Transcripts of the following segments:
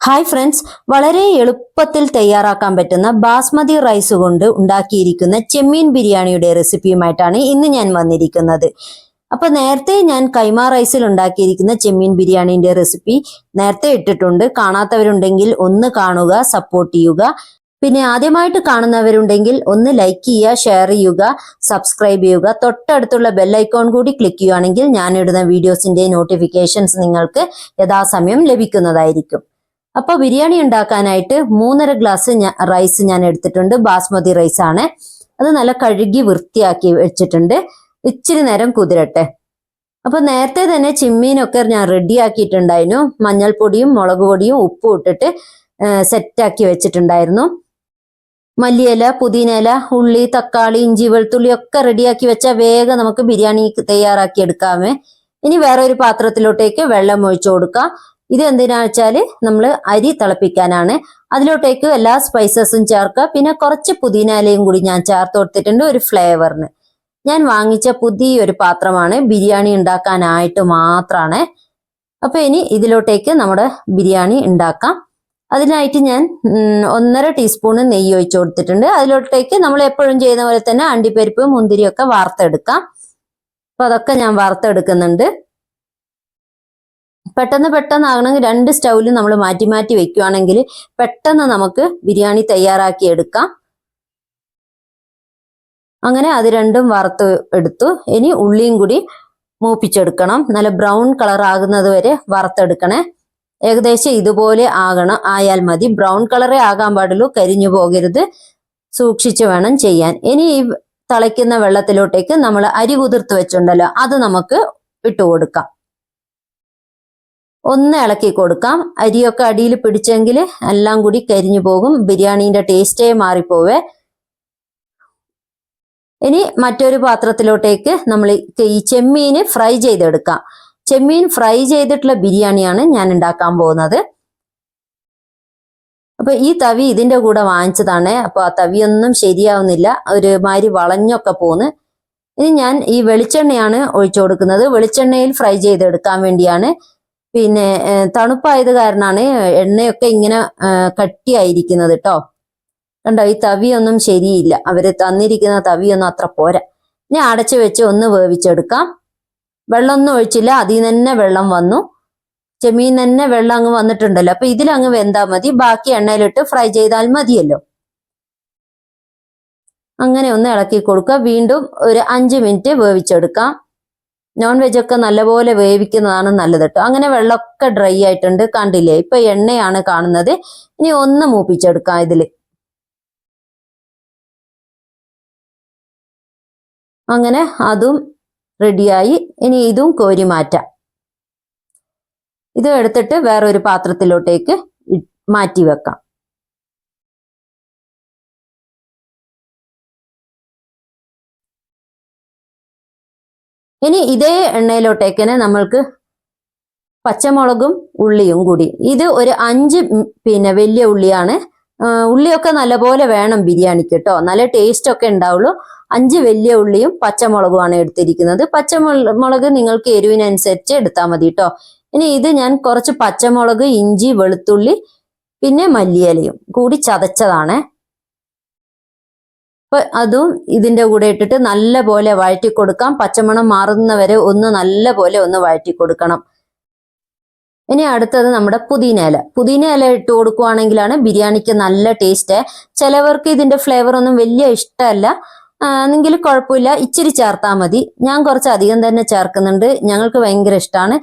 Hi friends വളരെ എളുപ്പത്തിൽ തയ്യാറാക്കാൻ പറ്റുന്ന ബാസ്മതി റൈസ് കൊണ്ട് ഉണ്ടാക്കിയിരിക്കുന്ന ചെമ്മീൻ ബിരിയാണിയുടെ റെസിപ്പിയുമായിട്ടാണ് ഇന്ന് ഞാൻ വന്നിരിക്കുന്നത്. അപ്പൊ നേരത്തെ ഞാൻ കൈമ റൈസിൽ ഉണ്ടാക്കിയിരിക്കുന്ന ചെമ്മീൻ ബിരിയാണിന്റെ റെസിപ്പി നേരത്തെ ഇട്ടിട്ടുണ്ട്. കാണാത്തവരുണ്ടെങ്കിൽ ഒന്ന് കാണുക സപ്പോർട്ട് ചെയ്യുക. പിന്നെ ആദ്യമായിട്ട് കാണുന്നവരുണ്ടെങ്കിൽ ഒന്ന് ലൈക്ക് ചെയ്യുക ഷെയർ ചെയ്യുക സബ്സ്ക്രൈബ് ചെയ്യുക. തൊട്ടടുത്തുള്ള ബെല്ലൈക്കോൺ കൂടി ക്ലിക്ക് ചെയ്യുകയാണെങ്കിൽ ഞാനിടുന്ന വീഡിയോസിന്റെ നോട്ടിഫിക്കേഷൻസ് നിങ്ങൾക്ക് യഥാസമയം ലഭിക്കുന്നതായിരിക്കും. അപ്പൊ ബിരിയാണി ഉണ്ടാക്കാനായിട്ട് മൂന്നര ഗ്ലാസ് റൈസ് ഞാൻ എടുത്തിട്ടുണ്ട്. ബാസ്മതി റൈസ് ആണ്. അത് നല്ല കഴുകി വൃത്തിയാക്കി വെച്ചിട്ടുണ്ട്. ഇച്ചിരി നേരം കുതിരട്ടെ. അപ്പൊ നേരത്തെ തന്നെ ചിമ്മീനൊക്കെ ഞാൻ റെഡി ആക്കിയിട്ടുണ്ടായിരുന്നു. മഞ്ഞൾപ്പൊടിയും മുളക് പൊടിയും ഉപ്പും ഇട്ടിട്ട് സെറ്റാക്കി വെച്ചിട്ടുണ്ടായിരുന്നു. മല്ലിയില പുതിനയില ഉള്ളി തക്കാളി ഇഞ്ചി വെളുത്തുള്ളി ഒക്കെ റെഡിയാക്കി വെച്ചാൽ വേഗം നമുക്ക് ബിരിയാണി തയ്യാറാക്കി എടുക്കാമേ. ഇനി വേറെ ഒരു പാത്രത്തിലോട്ടേക്ക് വെള്ളം ഒഴിച്ചു കൊടുക്കാം. ഇത് എന്തിനാ വെച്ചാൽ നമ്മൾ അരി തിളപ്പിക്കാനാണ്. അതിലോട്ടേക്ക് എല്ലാ സ്പൈസസും ചേർക്കുക. പിന്നെ കുറച്ച് പുതിനാലയും കൂടി ഞാൻ ചേർത്ത് കൊടുത്തിട്ടുണ്ട് ഒരു ഫ്ലേവറിന് ഞാൻ വാങ്ങിച്ച പുതിയൊരു പാത്രമാണ്. ബിരിയാണി ഉണ്ടാക്കാനായിട്ട് മാത്രമാണ് അപ്പൊ ഇനി ഇതിലോട്ടേക്ക് നമ്മുടെ ബിരിയാണി ഉണ്ടാക്കാം. അതിനായിട്ട് ഞാൻ ഒന്നര ടീസ്പൂണ് നെയ്യ് ഒഴിച്ചു കൊടുത്തിട്ടുണ്ട്. അതിലോട്ടേക്ക് നമ്മൾ എപ്പോഴും ചെയ്യുന്ന പോലെ തന്നെ അണ്ടിപ്പരിപ്പ് മുന്തിരിയൊക്കെ വാർത്തെടുക്കാം അപ്പൊ അതൊക്കെ ഞാൻ വാർത്തെടുക്കുന്നുണ്ട് പെട്ടെന്ന് പെട്ടെന്ന് ആകണമെങ്കിൽ രണ്ട് സ്റ്റൗവിൽ നമ്മൾ മാറ്റി മാറ്റി വെക്കുകയാണെങ്കിൽ പെട്ടെന്ന് നമുക്ക് ബിരിയാണി തയ്യാറാക്കി എടുക്കാം. അങ്ങനെ അത് രണ്ടും വറുത്ത് എടുത്തു. ഇനി ഉള്ളിയും കൂടി മൂപ്പിച്ചെടുക്കണം. നല്ല ബ്രൗൺ കളർ ആകുന്നത് വരെ വറുത്തെടുക്കണേ. ഏകദേശം ഇതുപോലെ ആകണം. ആയാൽ മതി. ബ്രൗൺ കളറേ ആകാൻ പാടുള്ളൂ. കരിഞ്ഞു പോകരുത്. സൂക്ഷിച്ചു വേണം ചെയ്യാൻ. ഇനി ഈ തിളയ്ക്കുന്ന വെള്ളത്തിലോട്ടേക്ക് നമ്മൾ അരി കുതിർത്ത് വെച്ചുണ്ടല്ലോ അത് നമുക്ക് ഇട്ട് കൊടുക്കാം. ഒന്ന് ഇളക്കി കൊടുക്കാം. അരിയൊക്കെ അടിയിൽ പിടിച്ചെങ്കിൽ എല്ലാം കൂടി കരിഞ്ഞു പോകും. ബിരിയാണീന്റെ ടേസ്റ്റേ മാറിപ്പോവേ. ഇനി മറ്റൊരു പാത്രത്തിലോട്ടേക്ക് നമ്മൾ ഈ ചെമ്മീന് ഫ്രൈ ചെയ്തെടുക്കാം. ചെമ്മീൻ ഫ്രൈ ചെയ്തിട്ടുള്ള ബിരിയാണിയാണ് ഞാൻ ഉണ്ടാക്കാൻ പോകുന്നത്. അപ്പൊ ഈ തവി ഇതിന്റെ കൂടെ വാങ്ങിച്ചതാണ്. അപ്പൊ ആ തവിയൊന്നും ശരിയാവുന്നില്ല. ഒരു മാതിരി വളഞ്ഞൊക്കെ പോന്ന്. ഇനി ഞാൻ ഈ വെളിച്ചെണ്ണയാണ് ഒഴിച്ചു കൊടുക്കുന്നത്. വെളിച്ചെണ്ണയിൽ ഫ്രൈ ചെയ്തെടുക്കാൻ വേണ്ടിയാണ് പിന്നെ തണുപ്പായത് കാരണമാണ് എണ്ണയൊക്കെ ഇങ്ങനെ കട്ടിയായിരിക്കുന്നത് കേട്ടോ കണ്ടോ ഈ തവിയൊന്നും ശരിയില്ല. അവർ തന്നിരിക്കുന്ന തവിയൊന്നും അത്ര പോരാ. ഞാൻ അടച്ചു വെച്ച് ഒന്ന് വേവിച്ചെടുക്കാം. വെള്ളമൊന്നും ഒഴിച്ചില്ല. അതിൽ തന്നെ വെള്ളം വന്നു. ചെമ്മീൻ തന്നെ വെള്ളം അങ്ങ് വന്നിട്ടുണ്ടല്ലോ. അപ്പൊ ഇതിലങ്ങ് വെന്താൽ മതി. ബാക്കി എണ്ണയിലിട്ട് ഫ്രൈ ചെയ്താൽ മതിയല്ലോ. അങ്ങനെ ഒന്ന് ഇളക്കി കൊടുക്കുക. വീണ്ടും ഒരു അഞ്ച് മിനിറ്റ് വേവിച്ചെടുക്കാം. നോൺ വെജ് ഒക്കെ നല്ലപോലെ വേവിക്കുന്നതാണ് നല്ലത് കേട്ടോ അങ്ങനെ വെള്ളമൊക്കെ ഡ്രൈ ആയിട്ടുണ്ട്. കണ്ടില്ലേ? ഇപ്പൊ എണ്ണയാണ് കാണുന്നത്. ഇനി ഒന്ന് മൂപ്പിച്ചെടുക്കാം ഇതിൽ. അങ്ങനെ അതും റെഡിയായി ഇനി ഇതും കോരി മാറ്റാം. ഇതും എടുത്തിട്ട് വേറൊരു പാത്രത്തിലോട്ടേക്ക് മാറ്റി വെക്കാം. ഇനി ഇതേ എണ്ണയിലോട്ടേക്കിന് നമ്മൾക്ക് പച്ചമുളകും ഉള്ളിയും കൂടി. ഇത് ഒരു അഞ്ച് പിന്നെ വലിയ ഉള്ളിയാണ്. ഉള്ളിയൊക്കെ നല്ലപോലെ വേണം ബിരിയാണിക്ക് കേട്ടോ നല്ല ടേസ്റ്റ് ഒക്കെ ഉണ്ടാവുള്ളൂ. അഞ്ച് വലിയ ഉള്ളിയും പച്ചമുളകുമാണ് എടുത്തിരിക്കുന്നത്. പച്ചമുളക് നിങ്ങൾക്ക് എരിവിനനുസരിച്ച് എടുത്താൽ മതി കേട്ടോ ഇനി ഇത് ഞാൻ കുറച്ച് പച്ചമുളക് ഇഞ്ചി വെളുത്തുള്ളി പിന്നെ മല്ലിയിലയും കൂടി ചതച്ചതാണ്. അപ്പൊ അതും ഇതിന്റെ കൂടെ ഇട്ടിട്ട് നല്ല പോലെ വഴറ്റി കൊടുക്കാം പച്ചമണം മാറുന്നവരെ ഒന്ന് നല്ല പോലെ ഒന്ന് വഴറ്റി കൊടുക്കണം ഇനി അടുത്തത് നമ്മുടെ പുതിന ഇല. പുതിന ഇല ഇട്ട് കൊടുക്കുവാണെങ്കിലാണ് ബിരിയാണിക്ക് നല്ല ടേസ്റ്റ്. ചിലവർക്ക് ഇതിന്റെ ഫ്ലേവർ ഒന്നും വലിയ ഇഷ്ടമല്ല. എന്നെങ്കിൽ കുഴപ്പമില്ല. ഇച്ചിരി ചേർത്താൽ മതി. ഞാൻ കുറച്ച് അധികം തന്നെ ചേർക്കുന്നുണ്ട്. ഞങ്ങൾക്ക് ഭയങ്കര ഇഷ്ടമാണ്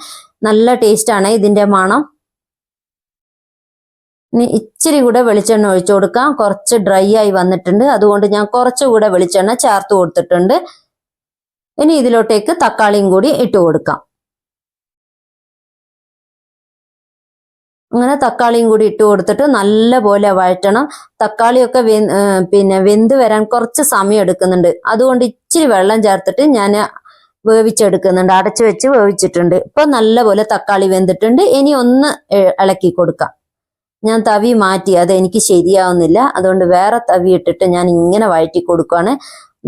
നല്ല ടേസ്റ്റ് ആണ് ഇതിന്റെ മണം. ഇനി ഇച്ചിരി കൂടെ വെളിച്ചെണ്ണ ഒഴിച്ചു കൊടുക്കാം. കുറച്ച് ഡ്രൈ ആയി വന്നിട്ടുണ്ട്. അതുകൊണ്ട് ഞാൻ കുറച്ചുകൂടെ വെളിച്ചെണ്ണ ചേർത്ത് കൊടുത്തിട്ടുണ്ട്. ഇനി ഇതിലോട്ടേക്ക് തക്കാളിയും കൂടി ഇട്ട് കൊടുക്കാം. അങ്ങനെ തക്കാളിയും കൂടി ഇട്ട് കൊടുത്തിട്ട് നല്ലപോലെ വഴറ്റണം. തക്കാളിയൊക്കെ പിന്നെ വെന്ത് വരാൻ കുറച്ച് സമയം എടുക്കുന്നുണ്ട്. അതുകൊണ്ട് ഇച്ചിരി വെള്ളം ചേർത്തിട്ട് ഞാൻ വേവിച്ചെടുക്കുന്നുണ്ട്. അടച്ചു വെച്ച് വേവിച്ചിട്ടുണ്ട്. ഇപ്പൊ നല്ലപോലെ തക്കാളി വെന്തിട്ടുണ്ട്. ഇനി ഒന്ന് ഇളക്കി കൊടുക്കാം. ഞാൻ തവി മാറ്റി അത് എനിക്ക് ശരിയാവുന്നില്ല. അതുകൊണ്ട് വേറെ തവി ഇട്ടിട്ട് ഞാൻ ഇങ്ങനെ വഴറ്റി കൊടുക്കുകയാണ്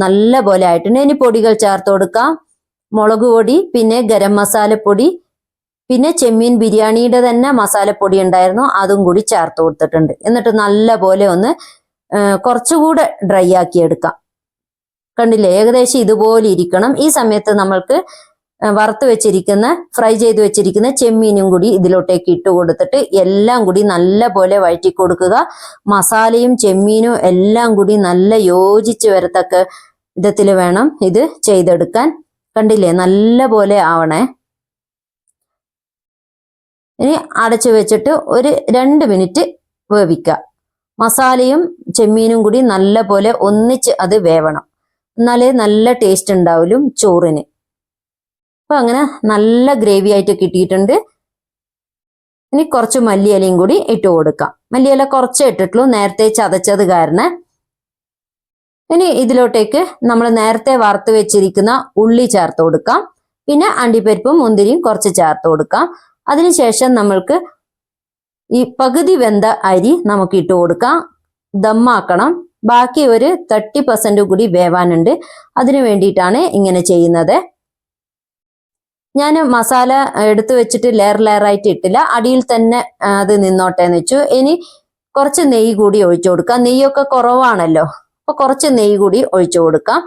നല്ല പോലെ ആയിട്ടുണ്ട്. ഇനി പൊടികൾ ചേർത്ത് കൊടുക്കാം. മുളക് പൊടി പിന്നെ ഗരം മസാലപ്പൊടി പിന്നെ ചെമ്മീൻ ബിരിയാണിയുടെ തന്നെ മസാലപ്പൊടി ഉണ്ടായിരുന്നു. അതും കൂടി ചേർത്ത് കൊടുത്തിട്ടുണ്ട്. എന്നിട്ട് നല്ല പോലെ ഒന്ന് കുറച്ചുകൂടെ ഡ്രൈ ആക്കി എടുക്കാം. കണ്ടില്ലേ? ഏകദേശം ഇതുപോലെ ഇരിക്കണം. ഈ സമയത്ത് നമ്മൾക്ക് വറുത്ത് വെച്ചിരിക്കുന്ന ഫ്രൈ ചെയ്ത് വെച്ചിരിക്കുന്ന ചെമ്മീനും കൂടി ഇതിലോട്ടേക്ക് ഇട്ട് കൊടുത്തിട്ട് എല്ലാം കൂടി നല്ല പോലെ വഴറ്റി കൊടുക്കുക. മസാലയും ചെമ്മീനും എല്ലാം കൂടി നല്ല യോജിച്ച് വരത്തക്ക വിധത്തിൽ വേണം ഇത് ചെയ്തെടുക്കാൻ. കണ്ടില്ലേ? നല്ല പോലെ ആവണേ. ഇനി അടച്ചു വെച്ചിട്ട് ഒരു രണ്ട് മിനിറ്റ് വേവിക്കുക മസാലയും ചെമ്മീനും കൂടി നല്ല പോലെ ഒന്നിച്ച് അത് വേവണം. എന്നാലേ നല്ല ടേസ്റ്റ് ഉണ്ടാവലും ചോറിന്. അപ്പൊ അങ്ങനെ നല്ല ഗ്രേവി ആയിട്ട് കിട്ടിയിട്ടുണ്ട്. ഇനി കുറച്ച് മല്ലിയിലയും കൂടി ഇട്ട് കൊടുക്കാം. മല്ലിയില കുറച്ചേ ഇട്ടിട്ടുള്ളൂ. നേരത്തെ ചതച്ചത് കാരണം. ഇനി ഇതിലോട്ടേക്ക് നമ്മൾ നേരത്തെ വറുത്ത് വെച്ചിരിക്കുന്ന ഉള്ളി ചേർത്ത് കൊടുക്കാം. പിന്നെ അണ്ടിപ്പരിപ്പും മുന്തിരിയും കുറച്ച് ചേർത്ത് കൊടുക്കാം. അതിനുശേഷം നമ്മൾക്ക് ഈ പകുതി വെന്ത അരി നമുക്ക് ഇട്ട് കൊടുക്കാം. ദമ്മാക്കണം. ബാക്കി ഒരു തേർട്ടി പെർസെന്റ് കൂടി വേവാനുണ്ട്. അതിനു വേണ്ടിയിട്ടാണ് ഇങ്ങനെ ചെയ്യുന്നത്. ഞാൻ മസാല എടുത്തു വെച്ചിട്ട് ലെയർ ലെയർ ആയിട്ട് ഇട്ടില്ല. അടിയിൽ തന്നെ അത് നിന്നോട്ടെ എന്ന് വെച്ചു. ഇനി കുറച്ച് നെയ്യ് കൂടി ഒഴിച്ചു കൊടുക്കാം. നെയ്യൊക്കെ കുറവാണല്ലോ. അപ്പൊ കുറച്ച് നെയ്യ് കൂടി ഒഴിച്ചു കൊടുക്കാം.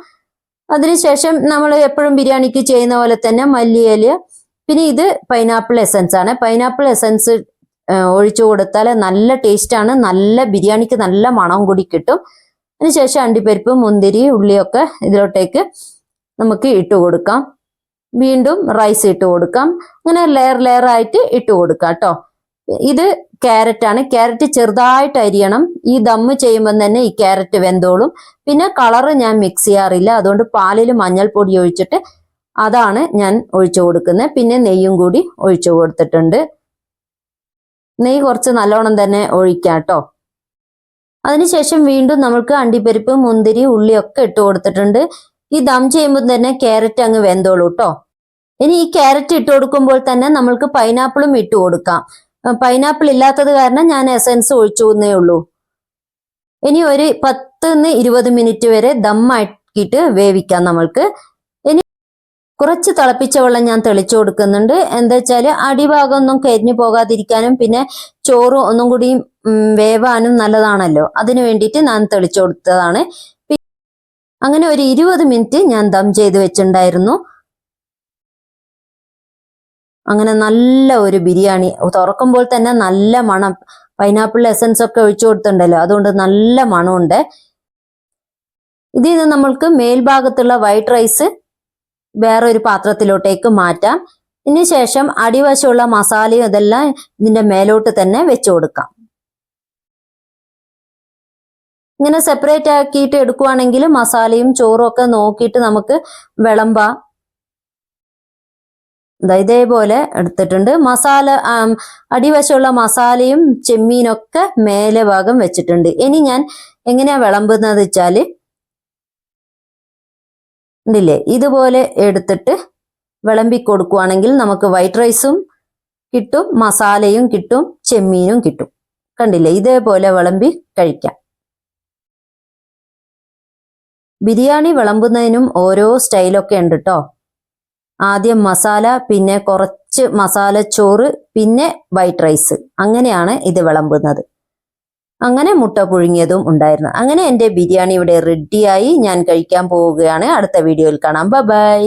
അതിനുശേഷം നമ്മൾ എപ്പോഴും ബിരിയാണിക്ക് ചെയ്യുന്ന പോലെ തന്നെ മല്ലിയില പിന്നെ ഇത് പൈനാപ്പിൾ എസൻസ് ആണ്. പൈനാപ്പിൾ എസൻസ് ഒഴിച്ചു കൊടുത്താൽ നല്ല ടേസ്റ്റ് ആണ്. നല്ല ബിരിയാണിക്ക് നല്ല മണം കൂടി കിട്ടും. അതിനുശേഷം അണ്ടിപ്പരിപ്പ് മുന്തിരി ഉള്ളിയൊക്കെ ഇതിലോട്ടേക്ക് നമുക്ക് ഇട്ട് കൊടുക്കാം. വീണ്ടും റൈസ് ഇട്ട് കൊടുക്കാം. അങ്ങനെ ലെയർ ലെയർ ആയിട്ട് ഇട്ട് കൊടുക്കാം കേട്ടോ. ഇത് ക്യാരറ്റ് ആണ്. ക്യാരറ്റ് ചെറുതായിട്ട് അരിയണം. ഈ ദമ്മ് ചെയ്യുമ്പോൾ തന്നെ ഈ ക്യാരറ്റ് വെന്തോളും. പിന്നെ കളറ് ഞാൻ മിക്സ് ചെയ്യാറില്ല. അതുകൊണ്ട് പാലിൽ മഞ്ഞൾപ്പൊടി ഒഴിച്ചിട്ട് അതാണ് ഞാൻ ഒഴിച്ചു കൊടുക്കുന്നത്. പിന്നെ നെയ്യും കൂടി ഒഴിച്ചു കൊടുത്തിട്ടുണ്ട്. നെയ്യ് കുറച്ച് നല്ലോണം തന്നെ ഒഴിക്കാം കേട്ടോ. അതിനുശേഷം വീണ്ടും നമുക്ക് അണ്ടിപ്പരിപ്പ് മുന്തിരി ഉള്ളിയൊക്കെ ഇട്ട് കൊടുത്തിട്ടുണ്ട്. ഈ ദം ചെയ്യുമ്പോൾ തന്നെ ക്യാരറ്റ് അങ്ങ് വെന്തോളൂ കേട്ടോ ഇനി ഈ ക്യാരറ്റ് ഇട്ട് കൊടുക്കുമ്പോൾ തന്നെ നമ്മൾക്ക് പൈനാപ്പിളും ഇട്ട് കൊടുക്കാം. പൈനാപ്പിൾ ഇല്ലാത്തത് കാരണം ഞാൻ എസൻസ് ഒഴിച്ചു എന്നേ ഉള്ളൂ. ഇനി ഒരു പത്ത് ഇരുപത് മിനിറ്റ് വരെ ദമ്മാക്കിയിട്ട് വേവിക്കാം നമ്മൾക്ക്. ഇനി കുറച്ച് തിളപ്പിച്ച വെള്ളം ഞാൻ തെളിച്ചു കൊടുക്കുന്നുണ്ട്. എന്താ വെച്ചാൽ അടിഭാഗം ഒന്നും കരിഞ്ഞു പോകാതിരിക്കാനും പിന്നെ ചോറ് ഒന്നും കൂടി വേവാനും നല്ലതാണല്ലോ. അതിനു വേണ്ടിയിട്ട് ഞാൻ തെളിച്ചു കൊടുത്തതാണ്. അങ്ങനെ ഒരു ഇരുപത് മിനിറ്റ് ഞാൻ ദം ചെയ്ത് വെച്ചിട്ടുണ്ടായിരുന്നു. അങ്ങനെ നല്ല ഒരു ബിരിയാണി. തുറക്കുമ്പോൾ തന്നെ നല്ല മണം. പൈനാപ്പിൾ എസൻസ് ഒക്കെ ഒഴിച്ചു കൊടുത്തിട്ടുണ്ടല്ലോ. അതുകൊണ്ട് നല്ല മണമുണ്ട്. ഇതിൽ നിന്ന് നമ്മൾക്ക് മേൽഭാഗത്തുള്ള വൈറ്റ് റൈസ് വേറെ ഒരു പാത്രത്തിലോട്ടേക്ക് മാറ്റാം. ഇതിനുശേഷം അടിവശമുള്ള മസാലയും ഇതെല്ലാം ഇതിന്റെ മേലോട്ട് തന്നെ വെച്ചു കൊടുക്കാം. ഇങ്ങനെ സെപ്പറേറ്റ് ആക്കിയിട്ട് എടുക്കുവാണെങ്കിൽ മസാലയും ചോറും ഒക്കെ നോക്കിയിട്ട് നമുക്ക് വിളമ്പാം. ഇതേപോലെ എടുത്തിട്ടുണ്ട്. മസാല അടിവശമുള്ള മസാലയും ചെമ്മീനൊക്കെ മേലെ ഭാഗം വെച്ചിട്ടുണ്ട്. ഇനി ഞാൻ എങ്ങനെയാ വിളമ്പുന്നത് വെച്ചാൽ ഉണ്ടില്ലേ ഇതുപോലെ എടുത്തിട്ട് വിളമ്പി കൊടുക്കുവാണെങ്കിൽ നമുക്ക് വൈറ്റ് റൈസും കിട്ടും മസാലയും കിട്ടും ചെമ്മീനും കിട്ടും. കണ്ടില്ലേ? ഇതേപോലെ വിളമ്പി കഴിക്കാം. ബിരിയാണി വിളമ്പുന്നതിനും ഓരോ സ്റ്റൈലൊക്കെ ഉണ്ട് കേട്ടോ ആദ്യം മസാല പിന്നെ കുറച്ച് മസാല ചോറ് പിന്നെ വൈറ്റ് റൈസ്. അങ്ങനെയാണ് ഇത് വിളമ്പുന്നത്. അങ്ങനെ മുട്ട പുഴുങ്ങിയതും ഉണ്ടായിരുന്നു. അങ്ങനെ എന്റെ ബിരിയാണി ഇവിടെ റെഡിയായി ഞാൻ കഴിക്കാൻ പോവുകയാണ്. അടുത്ത വീഡിയോയിൽ കാണാം. ബൈ